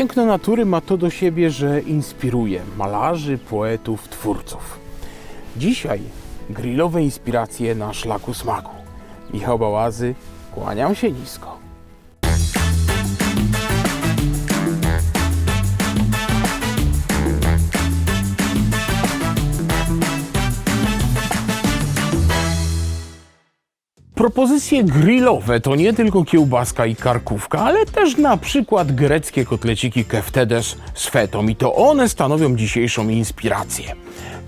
Piękno natury ma to do siebie, że inspiruje malarzy, poetów, twórców. Dzisiaj grillowe inspiracje na szlaku smaku. Michał Bałazy, kłaniam się nisko. Propozycje grillowe to nie tylko kiełbaska i karkówka, ale też na przykład greckie kotleciki keftedes z fetą i to one stanowią dzisiejszą inspirację.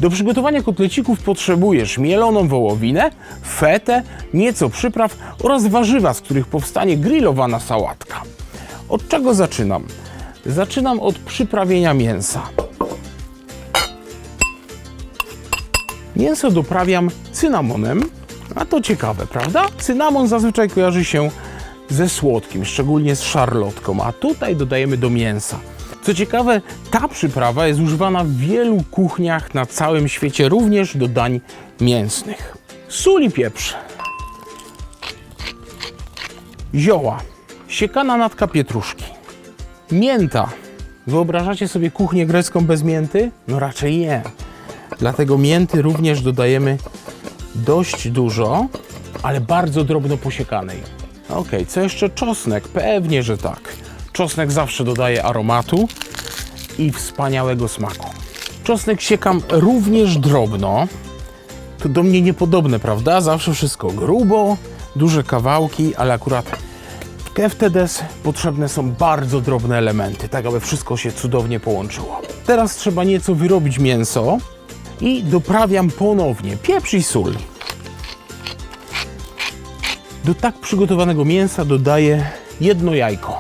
Do przygotowania kotlecików potrzebujesz mieloną wołowinę, fetę, nieco przypraw oraz warzywa, z których powstanie grillowana sałatka. Od czego zaczynam? Zaczynam od przyprawienia mięsa. Mięso doprawiam cynamonem, a to ciekawe, prawda? Cynamon zazwyczaj kojarzy się ze słodkim, szczególnie z szarlotką, a tutaj dodajemy do mięsa. Co ciekawe, ta przyprawa jest używana w wielu kuchniach na całym świecie, również do dań mięsnych. Sól i pieprz. Zioła. Siekana natka pietruszki. Mięta. Wyobrażacie sobie kuchnię grecką bez mięty? No raczej nie. Dlatego mięty również dodajemy dość dużo, ale bardzo drobno posiekanej. Ok, co jeszcze? Czosnek. Pewnie, że tak. Czosnek zawsze dodaje aromatu i wspaniałego smaku. Czosnek siekam również drobno. To do mnie niepodobne, prawda? Zawsze wszystko grubo, duże kawałki, ale akurat w keftedes potrzebne są bardzo drobne elementy, tak aby wszystko się cudownie połączyło. Teraz trzeba nieco wyrobić mięso i doprawiam ponownie pieprz i sól. Do tak przygotowanego mięsa dodaję jedno jajko.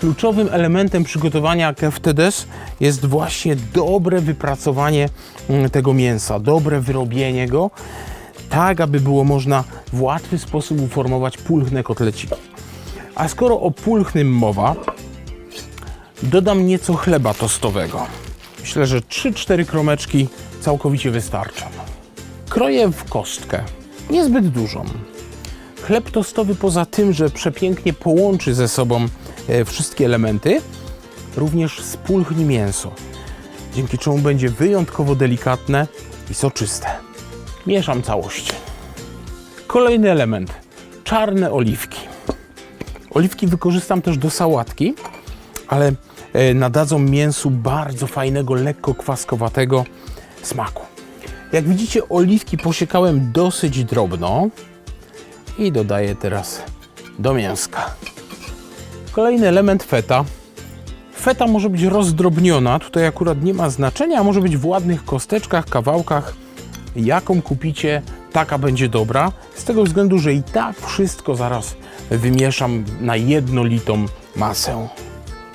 Kluczowym elementem przygotowania keftedes jest właśnie dobre wypracowanie mm, tego mięsa, dobre wyrobienie go, tak aby było można w łatwy sposób uformować pulchne kotleciki. A skoro o pulchnym mowa, dodam nieco chleba tostowego. Myślę, że 3-4 kromeczki całkowicie wystarczą. Kroję w kostkę, niezbyt dużą. Chleb tostowy poza tym, że przepięknie połączy ze sobą e, wszystkie elementy, również spulchni mięso, dzięki czemu będzie wyjątkowo delikatne i soczyste. Mieszam całość. Kolejny element. Czarne oliwki. Oliwki wykorzystam też do sałatki, ale nadadzą mięsu bardzo fajnego, lekko kwaskowatego smaku. Jak widzicie, oliwki posiekałem dosyć drobno i dodaję teraz do mięska. Kolejny element feta. Feta może być rozdrobniona, tutaj akurat nie ma znaczenia, może być w ładnych kosteczkach, kawałkach. Jaką kupicie, taka będzie dobra, z tego względu, że i tak wszystko zaraz wymieszam na jednolitą masę.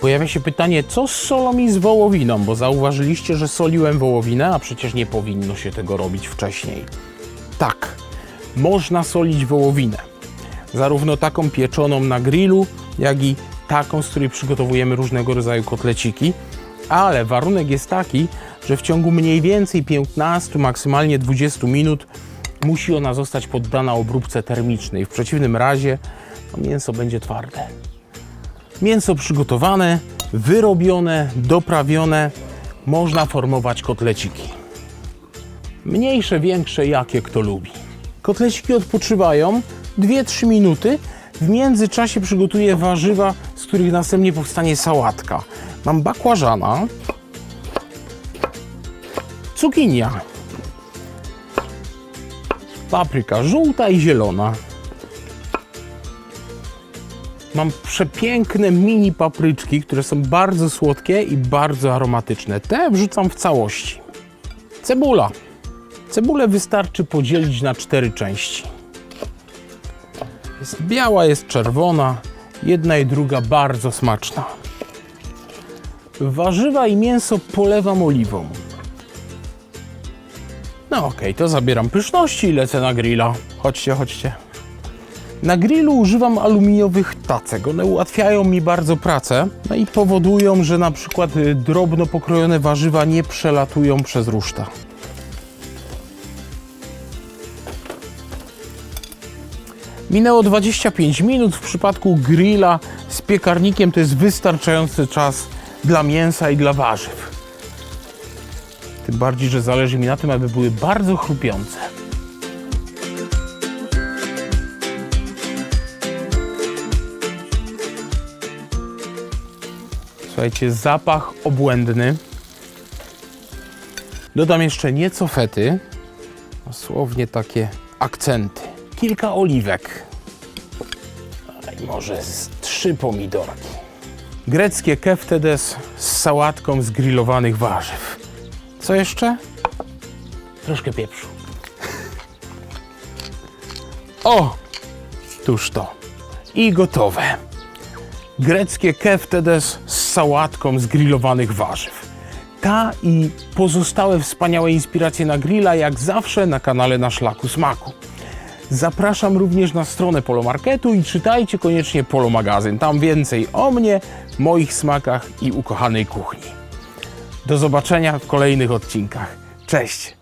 Pojawia się pytanie, co z solą i z wołowiną, bo zauważyliście, że soliłem wołowinę, a przecież nie powinno się tego robić wcześniej. Tak, można solić wołowinę. Zarówno taką pieczoną na grillu, jak i taką, z której przygotowujemy różnego rodzaju kotleciki. Ale warunek jest taki, że w ciągu mniej więcej 15, maksymalnie 20 minut musi ona zostać poddana obróbce termicznej. W przeciwnym razie no, mięso będzie twarde. Mięso przygotowane, wyrobione, doprawione, można formować kotleciki. Mniejsze, większe, jakie kto lubi. Kotleciki odpoczywają 2-3 minuty. W międzyczasie przygotuję warzywa, z których następnie powstanie sałatka. Mam bakłażana, cukinia, papryka żółta i zielona. Mam przepiękne mini papryczki, które są bardzo słodkie i bardzo aromatyczne. Te wrzucam w całości. Cebula. Cebulę wystarczy podzielić na cztery części. Jest biała, jest czerwona. Jedna i druga bardzo smaczna. Warzywa i mięso polewam oliwą. No okej, to zabieram pyszności i lecę na grilla. Chodźcie, chodźcie. Na grillu używam aluminiowych tacek. One ułatwiają mi bardzo pracę no i powodują, że na przykład y, drobno pokrojone warzywa nie przelatują przez ruszta. Minęło 25 minut. W przypadku grilla z piekarnikiem to jest wystarczający czas dla mięsa i dla warzyw. Tym bardziej, że zależy mi na tym, aby były bardzo chrupiące. Słuchajcie, zapach obłędny. Dodam jeszcze nieco fety, dosłownie takie akcenty. Kilka oliwek. Może z trzy pomidorki. Greckie keftedes z sałatką z grillowanych warzyw. Co jeszcze? Troszkę pieprzu. O! Tuż to. I gotowe. Greckie keftedes z sałatką z grillowanych warzyw. Ta i pozostałe wspaniałe inspiracje na grilla, jak zawsze na kanale Na Szlaku Smaku. Zapraszam również na stronę Polomarketu i czytajcie koniecznie Polo Magazyn. Tam więcej o mnie, moich smakach i ukochanej kuchni. Do zobaczenia w kolejnych odcinkach. Cześć!